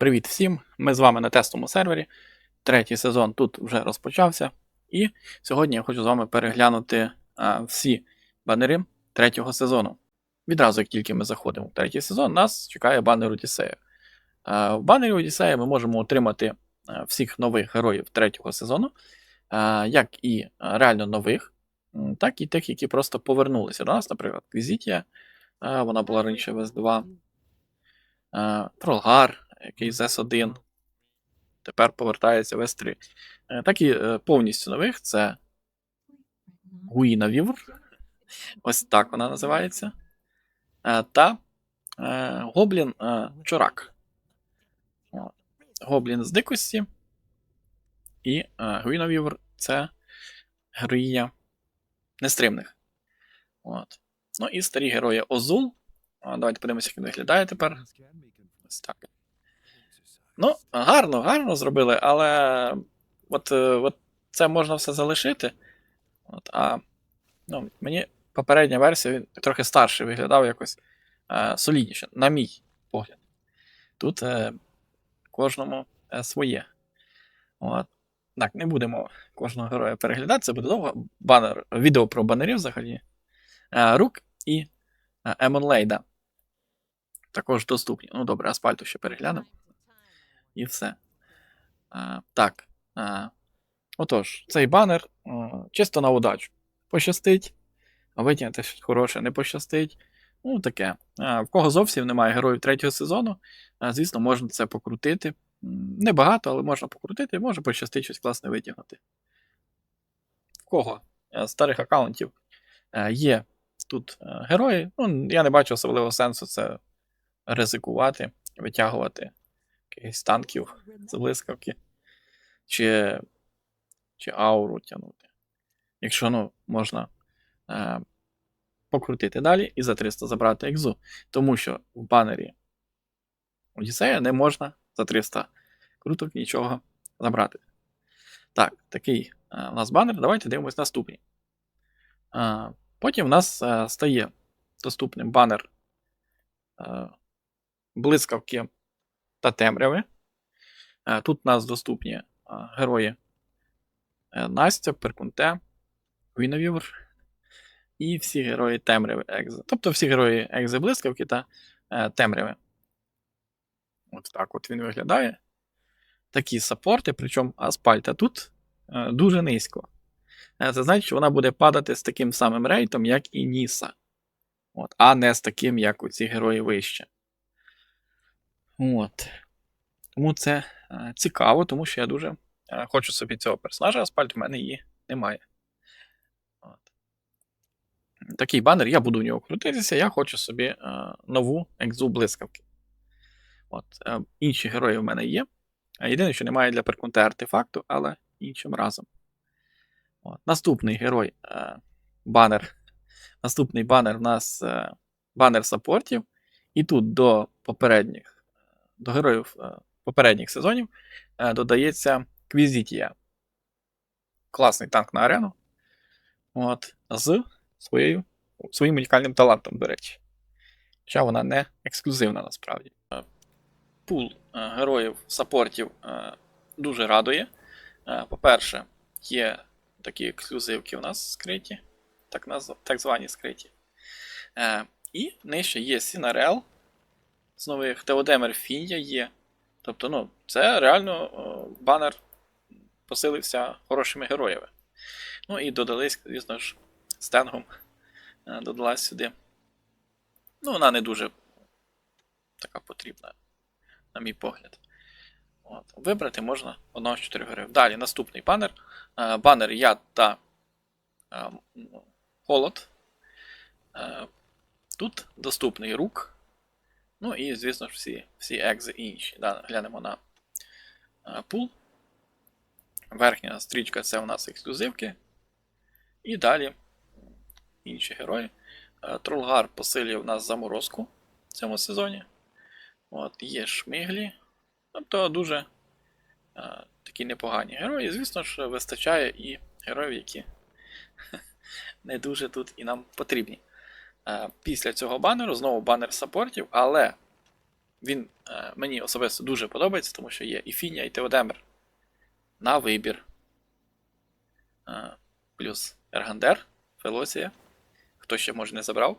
Привіт всім! Ми з вами на тестовому сервері. Третій сезон тут вже розпочався. І сьогодні я хочу з вами переглянути а, всі банери третього сезону. Відразу, як тільки ми заходимо в третій сезон, нас чекає банер Одіссея. А, в банері Одіссея ми можемо отримати а, всіх нових героїв третього сезону, а, як і реально нових, так і тих, які просто повернулися до нас, наприклад, Квізітія. Вона була раніше в S2. Е, Тролгар, який з S1, тепер повертається в S3. Е, Так і е, повністю нових це Гуїна ось так вона називається. Е, Та Гоблін Чорак. Гоблін з дикості. І Гуїна це героїня нестримних. От. Ну і старі герої Озул. Давайте подивимося, як він виглядає тепер. Ось так. Ну, гарно, гарно зробили, але от, е, от це можна все залишити. От, а ну, мені попередня версія він трохи старший виглядав якось е, солідніше, на мій погляд. Тут е, кожному е, своє. От. Так, не будемо кожного героя переглядати, це буде довго. Банер, відео про банерів взагалі. Е, Рук і е, Емон Лейда. Також доступні. Ну, добре, асфальту ще переглянемо. І все. А, так. А, отож, цей банер а, чисто на удачу. Пощастить, а витягнути щось хороше не пощастить. Ну, таке. А, в кого зовсім немає героїв третього сезону, а, звісно, можна це покрутити. Небагато, але можна покрутити, може пощастить щось класне витягнути. В кого е, з старих аккаунтів е, є тут е, герої. Ну, я не бачу особливого сенсу це ризикувати, витягувати якихось танків з блискавки, чи, чи ауру тягнути. Якщо ну, можна е, покрутити далі і за 300 забрати екзу. Тому що в банері Одіссея не можна за 300 круток нічого забрати. Так, такий е, у нас банер. Давайте дивимось наступний. Е, потім в нас е, стає доступним банер е, блискавки та темряви. Е, Тут у нас доступні е, герої е, Настя, Перкунте, Гвіновівр і всі герої темряви Екзе. Тобто всі герої Екзе блискавки та темряви. От так от він виглядає. Такі саппорти, причому аспальта тут дуже низько. Це значить, що вона буде падати з таким самим рейтом, як і Ніса. От, а не з таким, як у ці герої вище. От. Тому це е, цікаво, тому що я дуже е, хочу собі цього персонажа, аспальт в мене її немає. От. Такий банер, я буду в нього крутитися, я хочу собі е, нову екзу блискавки. От. Інші герої в мене є. Єдине, що немає для перкунте артефакту, але іншим разом. От. Наступний герой банер. Наступний банер в нас банер саппортів. І тут до попередніх, до героїв е, попередніх сезонів е, додається Квізітія. Класний танк на арену. От, з своєю, своїм унікальним талантом, до речі. Хоча вона не ексклюзивна насправді. Е, Пул героїв саппортів е, дуже радує. По-перше, є такі ексклюзивки у нас скриті, так, так звані скриті. І нижче є Сінарел з нових Теодемер Фінія є. Тобто, ну, це реально о, банер посилився хорошими героями. Ну і додались, звісно ж, Стенгом е, додалась сюди. Ну, вона не дуже така потрібна, на мій погляд. От. Вибрати можна одного з чотирьох героїв. Далі наступний банер. Е, Банер Яд та е, Холод. Е, Тут доступний рук. Ну і, звісно ж, всі, всі екзи інші. Да, глянемо на е, пул. Верхня стрічка це у нас ексклюзивки. І далі інші герої. Е, Тролгар посилює в нас заморозку в цьому сезоні. От, є шмиглі. Тобто дуже е, такі непогані герої. Звісно ж, вистачає і героїв, які не дуже тут і нам потрібні. Е, Після цього банеру знову банер саппортів, але Він е, мені особисто дуже подобається, тому що є і Фіня, і Теодемер. На вибір. Е, плюс Ергандер, Фелосія. Хто ще може не забрав.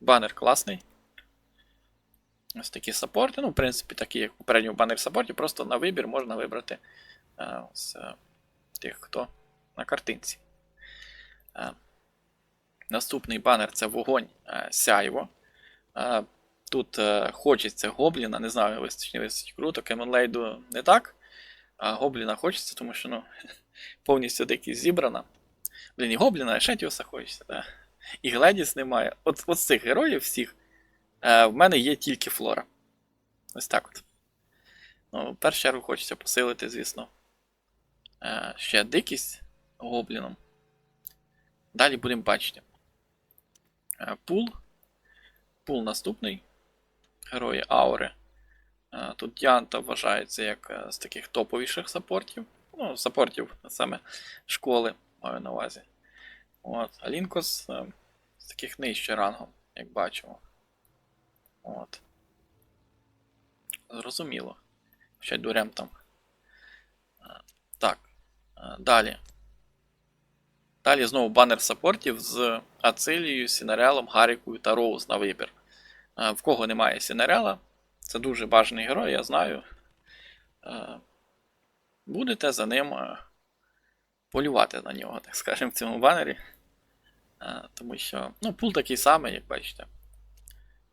Банер класний. Ось такі саппорти. Ну, в принципі, такі, як у попередньому банер саппорті, просто на вибір можна вибрати з тих, хто на картинці. Наступний банер це вогонь е, сяйво. Е, тут е, хочеться гобліна, не знаю, вистачить, вистачить круто. Кеменлейду не так. А гобліна хочеться, тому що ну, повністю дикість зібрана. Блін, і гобліна, і Шетіуса хочеться, так. І Гледіс немає. От, от цих героїв всіх е, в мене є тільки флора. Ось так от. Ну, в першу чергу хочеться посилити, звісно. Е, ще дикість гобліном. Далі будемо бачити. Е, пул. Пул наступний. Герої Аури. Е, Тут Діанта вважається як е, з таких топовіших саппортів. Ну, саппортів саме школи маю на увазі. От. А Лінкос з таких нижче рангом, як бачимо. От. Зрозуміло. Ще дурем там. Так. Далі. Далі знову банер саппортів з Ацилією, Сінерелом, Гарікою та Роуз на вибір. Е, В кого немає Сінерела, це дуже бажаний герой, я знаю. Е, Будете за ним е, полювати на нього, так скажемо, в цьому банері. Тому що ну, пул такий самий, як бачите.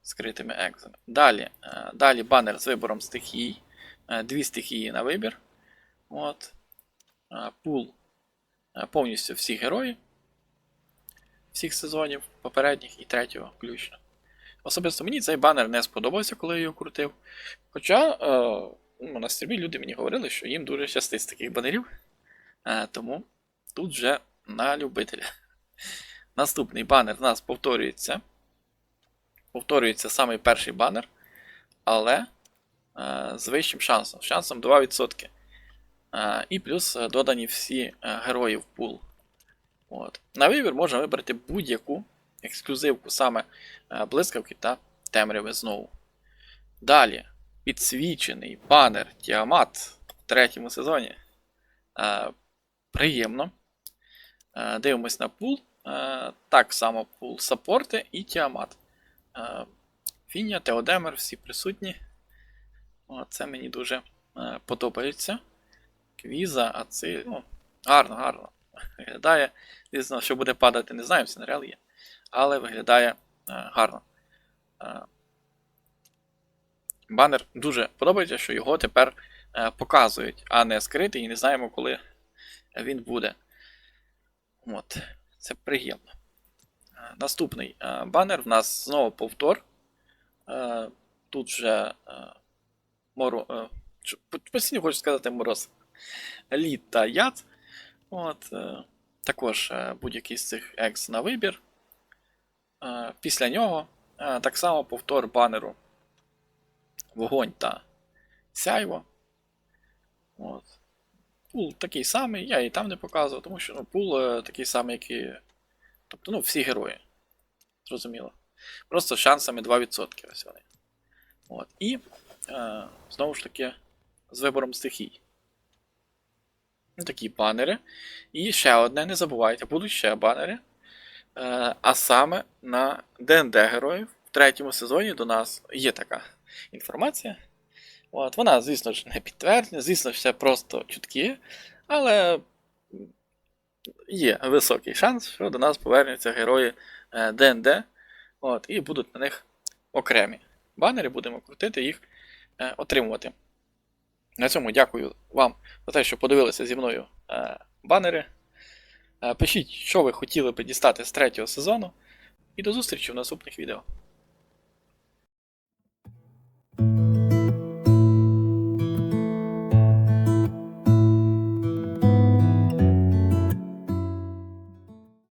Скритими екзами. Далі, далі банер з вибором стихій. Дві стихії на вибір. От. Пул повністю всі герої. Всіх сезонів, попередніх і третього включно. Особисто мені цей банер не сподобався, коли я його крутив. Хоча е, ну, на стрімі люди мені говорили, що їм дуже щастить з таких банерів. Е, тому тут вже на любителя. Наступний банер в нас повторюється. Повторюється самий перший банер, але е, з вищим шансом. Шансом 2%. І плюс е, додані всі е, герої в пул. От. На вибір можна вибрати будь-яку ексклюзивку, саме е, блискавки та темряви знову. Далі підсвічений банер Тіамат в третьому сезоні. Приємно. Дивимось на пул. Так само пул саппорти і Тіамат. Фіня, Теодемер, всі присутні. О, це мені дуже подобається. Квіза, а це. Ну, гарно, гарно. Виглядає. Звісно, що буде падати, не знаю, сценаріал є. Але виглядає е, гарно. Е, банер дуже подобається, що його тепер е, показують, а не скритий, і не знаємо, коли він буде. От, це приємно. Е, Наступний е, банер в нас знову повтор. Е, Тут вже е, моро, е, постійно хочу сказати мороз. Лід та яд. От, е, також е, будь-який з цих екс на вибір. Е, Після нього так само повтор банеру Вогонь та Сяйво. От. Пул такий самий, я і там не показував, тому що ну, пул такий самий, як і. Тобто, ну, всі герої. Зрозуміло. Просто з шансами 2% ось вони. От. І е, знову ж таки з вибором стихій. Ну, Такі банери. І ще одне, не забувайте, будуть ще банери. Е, а саме на ДНД героїв в третьому сезоні до нас є така інформація. От, вона, звісно ж, не підтверджена, звісно, все просто чутки, але є високий шанс, що до нас повернуться герої е, ДНД. От, і будуть на них окремі банери, будемо крутити їх, е, отримувати. На цьому дякую вам за те, що подивилися зі мною е, банери. Е, Пишіть, що ви хотіли би дістати з третього сезону. І до зустрічі в наступних відео.